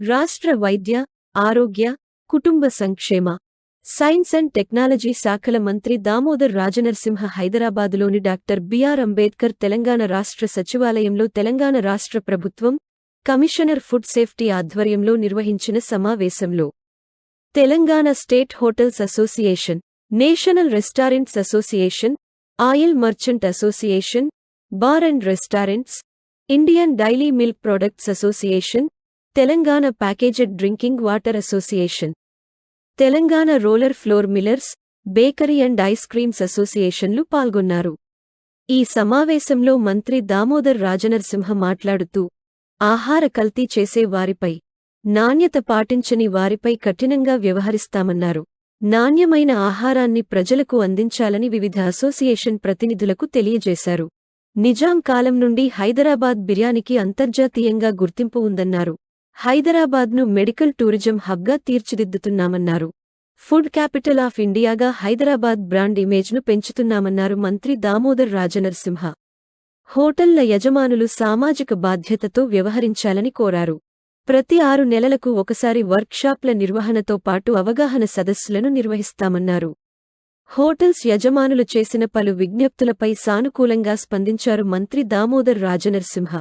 రాష్ట్ర వైద్య ఆరోగ్య కుటుంబ సంక్షేమ సైన్స్ అండ్ టెక్నాలజీ శాఖల మంత్రి దామోదర్ రాజనరసింహ హైదరాబాదులోని డాక్టర్ బిఆర్ అంబేద్కర్ తెలంగాణ రాష్ట్ర సచివాలయంలో తెలంగాణ రాష్ట్ర ప్రభుత్వం కమిషనర్ ఫుడ్ సేఫ్టీ ఆధ్వర్యంలో నిర్వహించిన సమావేశంలో Telangana state hotels association national restaurants association oil merchant association bar and restaurants Indian daily milk products association Telangana packaged drinking water association. Telangana roller flour millers bakery and ice creams అసోసియేషన్లు పాల్గొన్నారు. ఈ సమావేశంలో మంత్రి దామోదర్ రాజనరసింహ మాట్లాడుతూ ఆహార కల్తీ చేసే వారిపై నాణ్యత పాటించని వారిపై కఠినంగా వ్యవహరిస్తామన్నారు. నాణ్యమైన ఆహారాన్ని ప్రజలకు అందించాలని వివిధ అసోసియేషన్ ప్రతినిధులకు తెలియజేశారు. నిజాం కాలం నుండి హైదరాబాద్ బిర్యానీకి అంతర్జాతీయంగా గుర్తింపు ఉందన్నారు. హైదరాబాద్ను మెడికల్ టూరిజం హబ్గా తీర్చిదిద్దుతున్నామన్నారు. ఫుడ్ క్యాపిటల్ ఆఫ్ ఇండియాగా హైదరాబాద్ బ్రాండ్ ఇమేజ్ను పెంచుతున్నామన్నారు మంత్రి దామోదర్ రాజనరసింహ. హోటళ్ళ యజమానులు సామాజిక బాధ్యతతో వ్యవహరించాలని కోరారు. ప్రతి ఆరు నెలలకు ఒకసారి వర్క్షాప్ల నిర్వహణతో పాటు అవగాహన సదస్సులను నిర్వహిస్తామన్నారు. హోటల్స్ యజమానులు చేసిన పలు విజ్ఞప్తులపై సానుకూలంగా స్పందించారు మంత్రి దామోదర్ రాజనరసింహ.